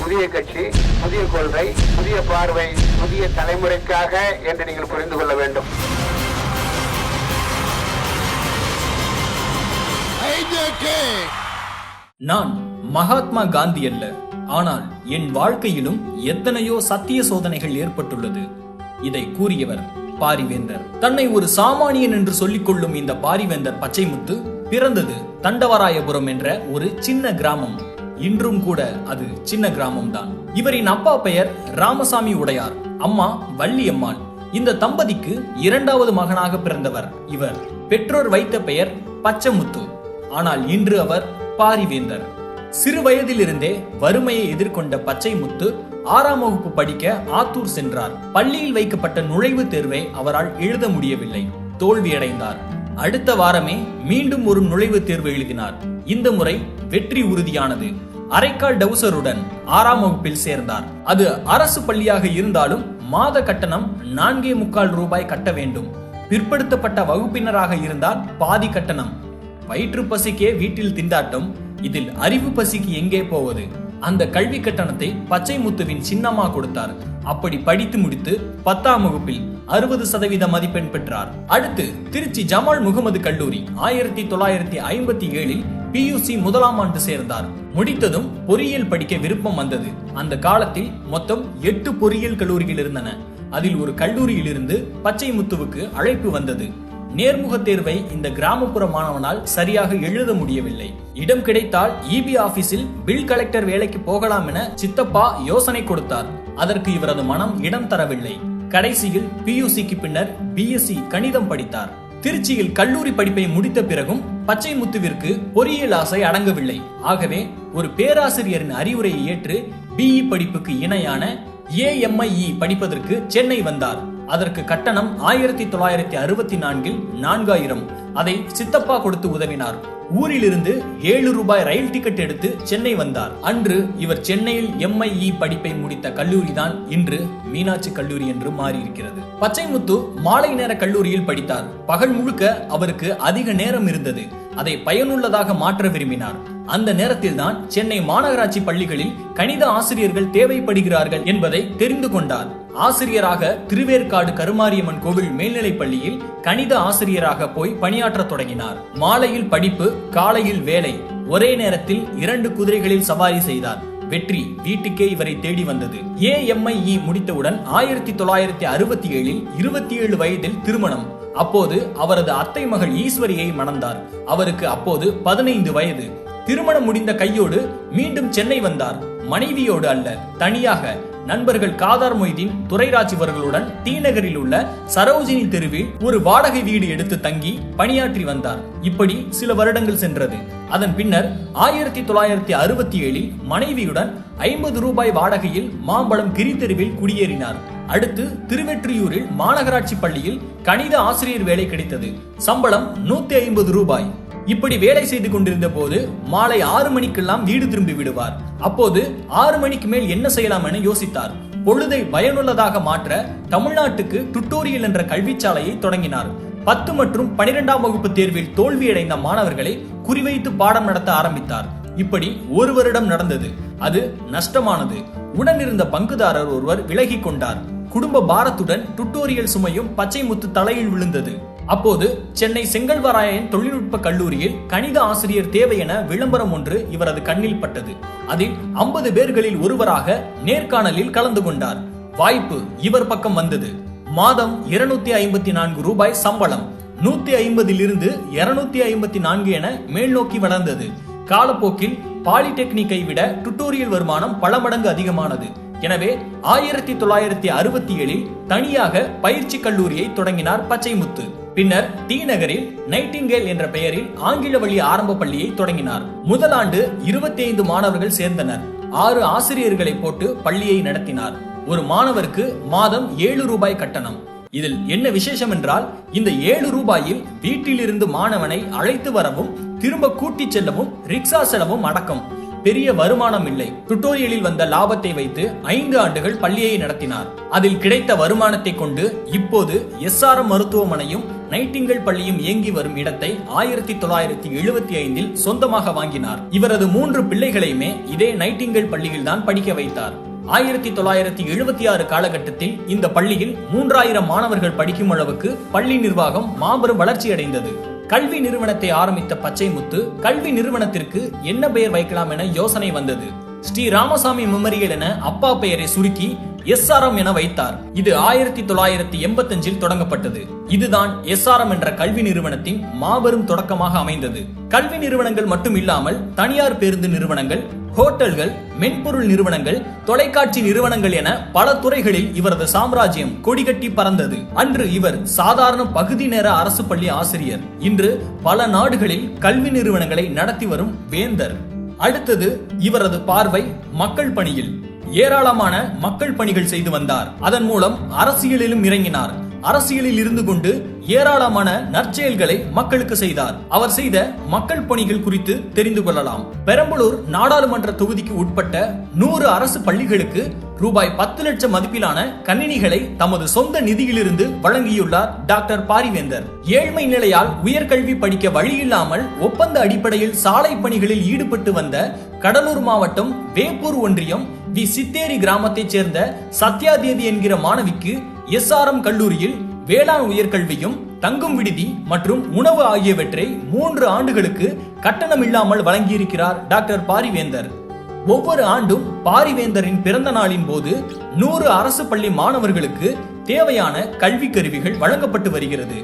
புதிய கட்சி புதிய கொள்கை புதிய பார்வை புதிய தலைமுறைக்காக என்று நீங்கள் புரிந்து கொள்ள வேண்டும். நான் மகாத்மா காந்தி அல்ல. ஆனால் என் வாழ்க்கையிலும் எத்தனையோ சத்திய சோதனைகள் ஏற்பட்டுள்ளது. இதை கூறியவர் பாரிவேந்தர். தன்னை ஒரு சாமானியன் என்று சொல்லிக் கொள்ளும் இந்த பாரிவேந்தர் பச்சைமுத்து பிறந்தது தண்டவராயபுரம் என்ற ஒரு சின்ன கிராமம். இன்றும் கூட அது சின்ன கிராமம்தான். இவரின் அப்பா பெயர் ராமசாமி உடையார் அம்மா வள்ளியம்மாள். இந்த தம்பதிக்கு இரண்டாவது மகனாக பிறந்தவர் இவர். பெற்றோர் வைத்த பெயர் பச்சமுத்து. ஆனால் இன்று அவர் பாரிவேந்தர். சிறு வயதிலிருந்தே வறுமையை எதிர்கொண்ட பச்சை முத்து ஆறாம் வகுப்பு படிக்க ஆத்தூர் சென்றார். பள்ளியில் வைக்கப்பட்ட நுழைவுத் தேர்வை அவரால் எழுத முடியவில்லை. தோல்வியடைந்தார். அடுத்த வாரமே மீண்டும் ஒரு நுழைவுத் தேர்வு எழுதினார். இந்த முறை வெற்றி உறுதியானது. அரைக்கால் டவுசருடன் ஆறாம் வகுப்பில் சேர்ந்தார். அது அரசு பள்ளியாக இருந்தாலும் மாத கட்டணம் நான்கே முக்கால் ரூபாய் கட்ட வேண்டும். பிற்படுத்தப்பட்ட வகுப்பினராக இருந்தால் பாதி கட்டணம். வயிற்று பசிக்கே வீட்டில் திண்டாட்டம். இதில் அறிவு பசிக்கு எங்கே போவது? அந்த கல்வி கட்டணத்தை பச்சை முத்துவின் சின்னம்மா கொடுத்தார். அப்படி படித்து முடித்து பத்தாம் வகுப்பில் அறுபது சதவீத மதிப்பெண் பெற்றார். அடுத்து திருச்சி ஜமால் முகமது கல்லூரி ஆயிரத்தி தொள்ளாயிரத்தி ஐம்பத்தி ஏழில் பியூசி முதலாம் ஆண்டு சேர்ந்தார். முடித்ததும் பொறியியல் படிக்க விருப்பம் வந்தது. அந்த காலத்தில் மொத்தம் எட்டு பொறியியல் கல்லூரிகள் இருந்தன. அதில் ஒரு கல்லூரியிலிருந்து பச்சை முத்துவுக்கு அழைப்பு வந்தது. நேர்முக தேர்வை இந்த கிராமப்புற மாணவனால் சரியாக எழுத முடியவில்லை. இடம் கிடைத்தால் இபி ஆபீஸில் பில் கலெக்டர் வேலைக்கு போகலாம் என சித்தப்பா யோசனை கொடுத்தார். அதற்கு இவரது மனம் இடம் தரவில்லை. கடைசியில் பியூசிக்கு பின்னர் பிஎஸ்சி கணிதம் படித்தார். திருச்சியில் கல்லூரி படிப்பை முடித்த பிறகும் பச்சை முத்துவிற்கு பொறியியல் ஆசை அடங்கவில்லை. ஆகவே ஒரு பேராசிரியரின் அறிவுரையை ஏற்று பிஇ படிப்புக்கு இணையான ஏஎம்ஐஇ படிப்பதற்கு சென்னை வந்தார். அதற்கு கட்டணம் ஆயிரத்தி தொள்ளாயிரத்தி அறுபத்தி நான்கில் நான்காயிரம். அதை சித்தப்பா கொடுத்து உதவினார். ஊரிலிருந்து ஏழு ரூபாய் ரயில் டிக்கெட் எடுத்து சென்னை வந்தார். அன்று இவர் சென்னையில் எம்ஐஇ படிப்பை முடித்த கல்லூரி தான் இன்று மீனாட்சி கல்லூரி என்று மாறியிருக்கிறது. பச்சைமுத்து மாலை நேர கல்லூரியில் படித்தார். பகல் முழுக்க அவருக்கு அதிக நேரம் இருந்தது. அதை பயனுள்ளதாக மாற்ற விரும்பினார். அந்த நேரத்தில் தான் சென்னை மாநகராட்சி பள்ளிகளில் கணித ஆசிரியர்கள் தேவைப்படுகிறார்கள் என்பதை தெரிந்து கொண்டார். ஆசிரியராக திருவேற்காடு கருமாரியம்மன் கோவில் மேல்நிலைப் பள்ளியில் கணித ஆசிரியராக போய் பணியாற்றத் தொடங்கினார். மாலையில் படிப்பு காலையில் வேலை ஒரே நேரத்தில் இரண்டு குதிரைகளில் சவாரி செய்தார். வெற்றி வீட்டுக்கே இவரை தேடி வந்தது. ஏஎம்ஐஇ முடித்தவுடன் ஆயிரத்தி தொள்ளாயிரத்தி அறுபத்தி ஏழில் இருபத்தி ஏழு வயதில் திருமணம். அப்போது அவரது அத்தை மகள் ஈஸ்வரியை மணந்தார். அவருக்கு அப்போது பதினைந்து வயது. திருமணம் முடிந்த கையோடு மீண்டும் சென்னை வந்தார். மனைவியோடு அல்ல தனியாக. நண்பர்கள் காதார் மொய்தீன் துரைராஜ் இவர்களுடன் டி நகரில் உள்ள சரோஜினி தெருவில் ஒரு வாடகை வீடு எடுத்து தங்கி பணியாற்றி வந்தார். இப்படி சில வருடங்கள் சென்றது. அதன் பின்னர் ஆயிரத்தி தொள்ளாயிரத்தி அறுபத்தி ஏழில் மனைவியுடன் ஐம்பது ரூபாய் வாடகையில் மாம்பழம் கிரி தெருவில் குடியேறினார். அடுத்து திருவெற்றியூரில் மாநகராட்சி பள்ளியில் கணித ஆசிரியர் வேலை கிடைத்தது. சம்பளம் நூத்தி ஐம்பது ரூபாய். இப்படி வேலை செய்து கொண்டிருந்த போது மாலை ஆறு மணிக்கெல்லாம் வீடு திரும்பி விடுவார். அப்போது ஆறு மணிக்கு மேல் என்ன செய்யலாம் என யோசித்தார். பொழுதை பயனுள்ளதாக மாற்ற தமிழ்நாட்டுக்கு டுட்டோரியல் என்ற கல்விச்சாலையை தொடங்கினார். பத்து மற்றும் பனிரெண்டாம் வகுப்பு தேர்வில் தோல்வியடைந்த மாணவர்களை குறிவைத்து பாடம் நடத்த ஆரம்பித்தார். இப்படி ஒரு வருடம் நடந்தது. அது நஷ்டமானது. உடனிருந்த பங்குதாரர் ஒருவர் விலகிக் கொண்டார். குடும்ப பாரத்துடன் டுட்டோரியல் சுமையும் பச்சை முத்து தலையில் விழுந்தது. அப்போது சென்னை செங்கல்வராயன் தொழில்நுட்ப கல்லூரியில் கணித ஆசிரியர் தேவை என விளம்பரம் ஒன்று இவரது கண்ணில் பட்டது. அதில் ஐம்பது பேர்களில் ஒருவராக நேர்காணலில் கலந்து கொண்டார். வாய்ப்பு இவர் பக்கம் வந்தது. மாதம் இருநூத்தி ஐம்பத்தி நான்கு ரூபாய் சம்பளம். நூத்தி ஐம்பதிலிருந்து இருநூத்தி ஐம்பத்தி நான்கு என மேல்நோக்கி வளர்ந்தது. காலப்போக்கில் பாலிடெக்னிக்கை விட டுட்டோரியல் வருமானம் பல மடங்கு அதிகமானது. எனவே ஆயிரத்தி தொள்ளாயிரத்தி அறுபத்தி ஏழில் தனியாக பயிற்சி கல்லூரியை தொடங்கினார் பச்சைமுத்து. பின்னர் டி நகரில் நைட்டிங்கேல் என்ற பெயரில் ஆங்கில வழி ஆரம்ப பள்ளியை தொடங்கினார். முதல் ஆண்டு இருபத்தி ஐந்து மாணவர்கள் சேர்ந்தனர். ஆறு ஆசிரியர்களை போட்டு பள்ளியை நடத்தினார். ஒரு மாணவருக்கு மாதம் ஏழு ரூபாய் கட்டணம். இதில் என்ன விசேஷம் என்றால் இந்த ஏழு ரூபாயில் வீட்டிலிருந்து மாணவனை அழைத்து வரவும் திரும்ப கூட்டிச் செல்லவும் ரிக்ஷா செலவும் அடக்கம். பெரிய வருமானம் இல்லை. டுட்டோரியலில் வந்த லாபத்தை வைத்து ஐந்து ஆண்டுகள் பள்ளியை நடத்தினார். அதில் கிடைத்த வருமானத்தை கொண்டு இப்போது எஸ்ஆர்எம் மருத்துவமனையும் நைட்டிங்கல் பள்ளியும் இயங்கி வரும் இடத்தை ஆயிரத்தி தொள்ளாயிரத்தி எழுபத்தி ஐந்தில் சொந்தமாக வாங்கினார். இவரது மூன்று பிள்ளைகளையுமே இதே நைட்டிங்கல் பள்ளியில்தான் படிக்க வைத்தார். ஆயிரத்தி தொள்ளாயிரத்தி எழுபத்தி ஆறு காலகட்டத்தில் இந்த பள்ளியில் மூன்றாயிரம் மாணவர்கள் படிக்கும் அளவுக்கு பள்ளி நிர்வாகம் மாபெரும் வளர்ச்சியடைந்தது. கல்வி நிறுவனத்தை ஆரம்பித்த பச்சைமுத்து கல்வி நிறுவனத்திற்கு என்ன பெயர் வைக்கலாம் என யோசனை வந்தது. ஸ்ரீ ராமசாமி மெமரியல் என அப்பா பெயரை சுருக்கி எஸ்ஆர்எம் என வைத்தார். இது ஆயிரத்தி தொள்ளாயிரத்தி எண்பத்தஞ்சில் தொடங்கப்பட்டது. இதுதான் எஸ்ஆர்எம் என்ற கல்வி நிறுவனத்தின் மாபெரும் தொடக்கமாக அமைந்தது. கல்வி நிறுவனங்கள் மட்டும் இல்லாமல் தனியார் பேருந்து நிறுவனங்கள் ஹோட்டல்கள் மென்பொருள் நிறுவனங்கள் தொலைக்காட்சி நிறுவனங்கள் என பல துறைகளில் இவரது சாம்ராஜ்யம் கொடிகட்டி பறந்தது. அன்று இவர் சாதாரண பகுதி நேர அரசு பள்ளி ஆசிரியர். இன்று பல நாடுகளில் கல்வி நிறுவனங்களை நடத்தி வரும் வேந்தர். அடுத்தது இவரது பார்வை மக்கள் பணியில். ஏராளமான மக்கள் பணிகள் செய்து வந்தார். அதன் மூலம் அரசியலிலும் இறங்கினார். அரசியலில் இருந்து கொண்டு ஏராளமான நற்செயல்களை மக்களுக்கு செய்தார். அவர் செய்த மக்கள் பணிகள் குறித்து தெரிந்து கொள்ளலாம். பெரம்பலூர் நாடாளுமன்ற தொகுதிக்கு உட்பட்ட நூறு அரசு பள்ளிகளுக்கு ரூபாய் பத்து லட்சம் மதிப்பிலான கணினிகளை தமது சொந்த நிதியிலிருந்து வழங்கியுள்ளார் டாக்டர் பாரிவேந்தர். ஏழ்மை நிலையால் உயர்கல்வி படிக்க வழியில்லாமல் ஒப்பந்த அடிப்படையில் சாலை பணிகளில் ஈடுபட்டு வந்த கடலூர் மாவட்டம் வேப்பூர் ஒன்றியம் தி சித்தேரி கிராமத்தைச் சேர்ந்த சத்யாதேவி என்கிற மாணவிக்கு எஸ்ஆர்எம் கல்லூரியில் வேளாண் உயர்கல்வியும் தங்கும் விடுதி மற்றும் உணவு ஆகியவற்றை மூன்று ஆண்டுகளுக்கு கட்டணமில்லாமல் வழங்கியிருக்கிறார் டாக்டர் பாரிவேந்தர். ஒவ்வொரு ஆண்டும் பாரிவேந்தரின் பிறந்த நாளின் போது நூறு அரசு பள்ளி மாணவர்களுக்கு தேவையான கல்வி கருவிகள் வழங்கப்பட்டு வருகிறது.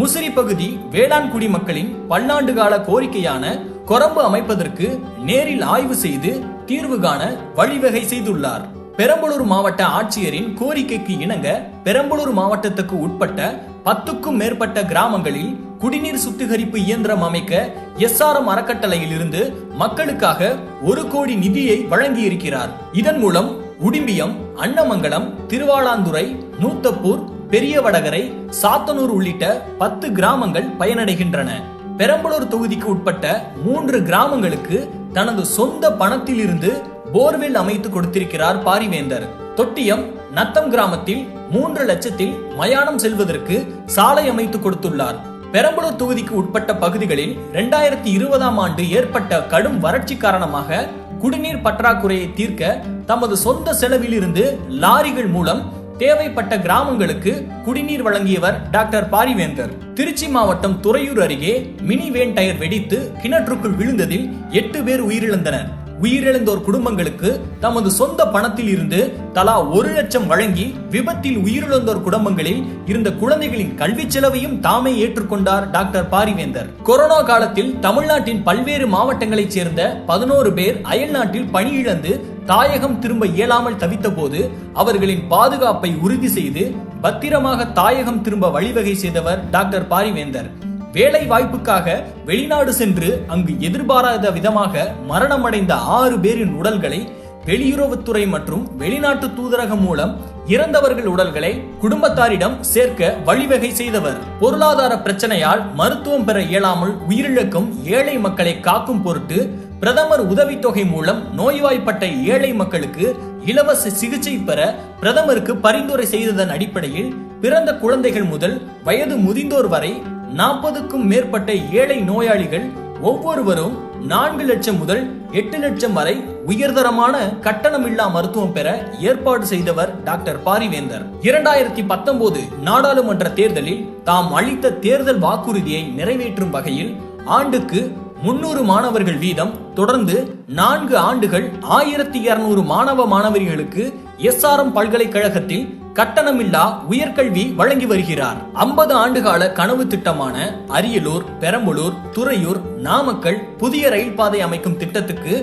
முசிறி பகுதி வேளாண் குடிமக்களின் பல்லாண்டு கால கோரிக்கையான கொரம்பு அமைப்பதற்கு நேரில் ஆய்வு செய்து தீர்வு காண வழிவகை செய்துள்ளார். பெரம்பலூர் மாவட்ட ஆட்சியரின் கோரிக்கைக்கு இணங்க பெரம்பலூர் மாவட்டத்துக்கு உட்பட்ட பத்துக்கும் மேற்பட்ட கிராமங்களில் குடிநீர் சுத்திகரிப்பு இயந்திரம் அமைக்க எஸ்ஆர்எம் அறக்கட்டளையில் இருந்து மக்களுக்காக ஒரு கோடி நிதியை வழங்கியிருக்கிறார். இதன் மூலம் உடிம்பியம் அன்னமங்கலம் திருவாளாந்துறை நூத்தப்பூர் பெரிய வடகரை சாத்தனூர் உள்ளிட்ட பத்து கிராமங்கள் பயனடைகின்றன. பெரம்பலூர் தொகுதிக்கு உட்பட்ட மூன்று கிராமங்களுக்கு தனது சொந்த பணத்திலிருந்து போர்வெல் அமைத்து கொடுத்திருக்கிறார் பாரிவேந்தர். தொட்டியம் நத்தம் கிராமத்தில் மூன்று லட்சத்தில் மயானம் செல்வதற்கு சாலை அமைத்து கொடுத்துள்ளார். பெரம்பலூர் தொகுதிக்கு உட்பட்ட பகுதிகளில் இரண்டாயிரத்தி இருபதாம் ஆண்டு ஏற்பட்ட கடும் வறட்சி காரணமாக குடிநீர் பற்றாக்குறையை தீர்க்க தமது சொந்த செலவிலிருந்து லாரிகள் மூலம் தேவைப்பட்ட கிராமங்களுக்கு குடிநீர் வழங்கியவர் டாக்டர் பாரிவேந்தர். திருச்சி மாவட்டம் துறையூர் அருகே மினி வேன் டயர் வெடித்து கிணற்றுக்குள் விழுந்ததில் எட்டு பேர் உயிரிழந்தனர். உயிரிழந்தோர் குடும்பங்களுக்கு தமது சொந்த பணத்தில் இருந்து தலா ஒரு லட்சம் வழங்கி விபத்தில் உயிரிழந்தோர் குடும்பங்களில் இருந்த குழந்தைகளின் கல்வி செலவையும் தாமே ஏற்றுக்கொண்டார் டாக்டர் பாரிவேந்தர். கொரோனா காலத்தில் தமிழ்நாட்டின் பல்வேறு மாவட்டங்களைச் சேர்ந்த பதினோரு பேர் அயல்நாட்டில் பணியிழந்து தாயகம் திரும்ப இயலாமல் தவித்தபோது அவர்களின் பாதுகாப்பை உறுதி செய்து பத்திரமாக தாயகம் திரும்ப வழிவகை செய்தவர் டாக்டர் பாரிவேந்தர். வேலை வாய்ப்புக்காக வெளிநாடு சென்று அங்கு எதிர்பாராத விதமாக மரணமடைந்த ஆறு பேரின் உடல்களை வெளியுறவுத்துறை மற்றும் வெளிநாட்டு தூதரகம் மூலம் இறந்தவர்கள் உடல்களை குடும்பத்தாரிடம் சேர்க்க வழிவகை செய்தவர். பொருளாதார பிரச்சனையால் மருத்துவம் பெற இயலாமல் உயிரிழக்கும் ஏழை மக்களை காக்கும் பொருட்டு பிரதமர் உதவித்தொகை மூலம் நோய்வாய்ப்பட்ட ஏழை மக்களுக்கு இலவச சிகிச்சை பெற பிரதமருக்கு பரிந்துரை செய்ததன் அடிப்படையில் பிறந்த குழந்தைகள் முதல் வயது முதிந்தோர் வரை நாற்பதுக்கும் மேற்பட்ட ஏழை நோயாளிகள் ஒவ்வொருவரும் நான்கு லட்சம் முதல் எட்டு லட்சம் வரை உயர்தரமான கட்டணமில்லா மருத்துவம் பெற ஏற்பாடு செய்தவர் டாக்டர் பாரிவேந்தர். இரண்டாயிரத்தி பத்தொன்பது நாடாளுமன்ற தேர்தலில் தாம் அளித்த தேர்தல் வாக்குறுதியை நிறைவேற்றும் வகையில் ஆண்டுக்கு முன்னூறு மாணவர்கள் வீதம் தொடர்ந்து நான்கு ஆண்டுகள் ஆயிரத்தி இருநூறு மாணவ மாணவிகளுக்கு எஸ்ஆர்எம் பல்கலைக்கழகத்தில் கட்டணமில்லா உயர்கல்வி வழங்கி வருகிறார். ஐம்பது ஆண்டுகால கனவு திட்டமான அரியலூர் பெரம்பலூர் துறையூர் நாமக்கல் புதிய ரயில் பாதை அமைக்கும் திட்டத்துக்கு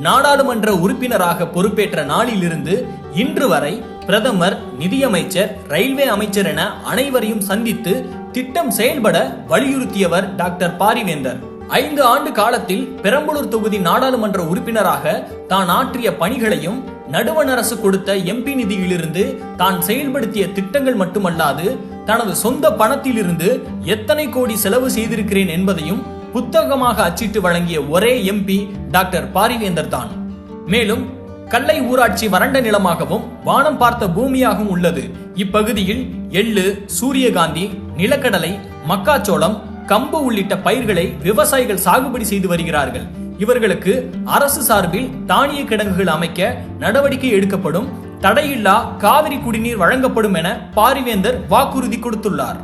நாடாளுமன்ற உறுப்பினராக பொறுப்பேற்ற நாளிலிருந்து இன்று வரை பிரதமர் நிதியமைச்சர் ரயில்வே அமைச்சர் என அனைவரையும் சந்தித்து திட்டம் செயல்பட வலியுறுத்தியவர் டாக்டர் பாரிவேந்தர். ஐந்து ஆண்டு காலத்தில் பெரம்பலூர் தொகுதி நாடாளுமன்ற உறுப்பினராக தான் ஆற்றிய பணிகளையும் நடுவண் அரசு கொடுத்த எம்பி நிதியிலிருந்து தான் செயல்படுத்திய திட்டங்கள் மட்டுமல்லாது தனது சொந்த பணத்திலிருந்து எத்தனை கோடி செலவு செய்திருக்கிறேன் என்பதையும் புத்தகமாக அச்சிட்டு வழங்கிய ஒரே எம்பி டாக்டர் பாரிவேந்தர் தான். மேலும் கல்லை ஊராட்சி வறண்ட நிலமாகவும் வானம் பார்த்த பூமியாகவும் உள்ளது. இப்பகுதியில் எள்ளு சூரியகாந்தி நிலக்கடலை மக்காச்சோளம் கம்பு உள்ளிட்ட பயிர்களை விவசாயிகள் சாகுபடி செய்து வருகிறார்கள். இவர்களுக்கு அரசு சார்பில் தானிய கிடங்குகள் அமைக்க நடவடிக்கை எடுக்கப்படும் தடையில்லா காவிரி குடிநீர் வழங்கப்படும் என பாரிவேந்தர் வாக்குறுதி கொடுத்துள்ளார்.